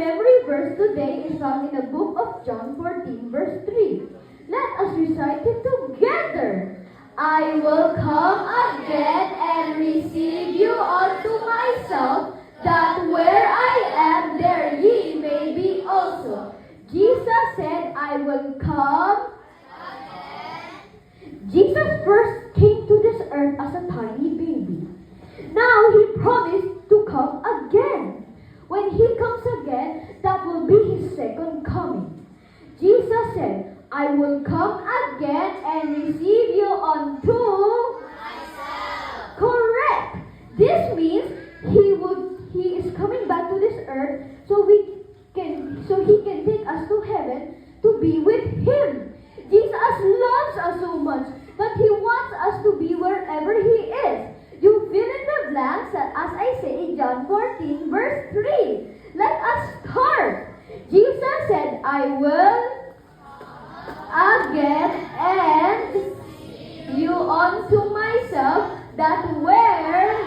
memory verse today is found in the book of John 14, verse 3. Let us recite it together. I will come again and receive you unto myself, that where I am, there ye may be also. Jesus said, I will come. Jesus first came to this earth as a tiny baby. Now he promised to come again. When he comes again, that will be his second coming. Jesus said, I will come again and receive you unto myself. Correct. This means he would he is coming back to this earth so we can so he can take us to heaven to be with him. Jesus loves us so much, but he wants us to be wherever he is. You fill in the blanks as I say in John 14 verse 3. Let us start. Jesus said, I will again and you unto myself that where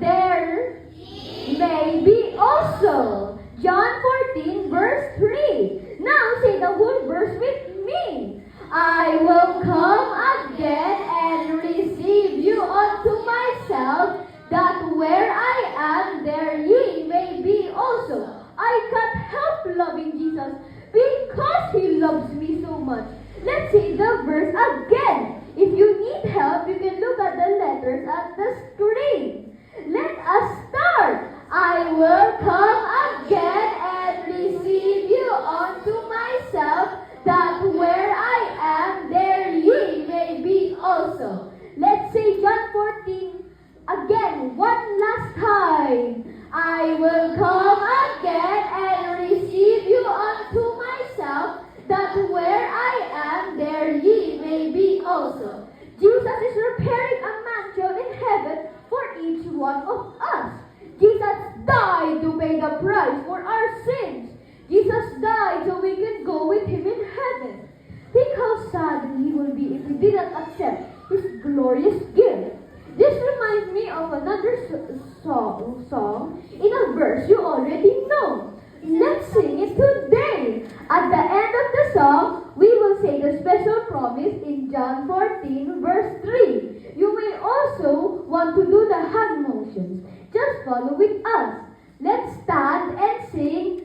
there may be also. John 14 verse 3. Now say the whole verse with me. I will come again and receive you unto myself that where I am there ye may be also. I can't help loving Jesus because he loves me so much. Let's say the verse again. If you need help, you can look at the letters at the screen. Let us start. I will come again and receive you unto myself, that where I am, there ye may be also. Let's say John 14 again, one last time. I will come again and receive you unto myself, that where I am, there ye may be also. Jesus is preparing a mansion in heaven for each one of us. Jesus died to pay the price for our sins. Jesus died so we can go with him in heaven. Think how sad he will be if we did not accept his glorious gift. This reminds me of another song, song in a verse you already know. Let's sing it today. At the end of the song, we will say the special promise in John 14, verse 3. You may also want to do the hand motions. Just follow with us. Let's stand and sing.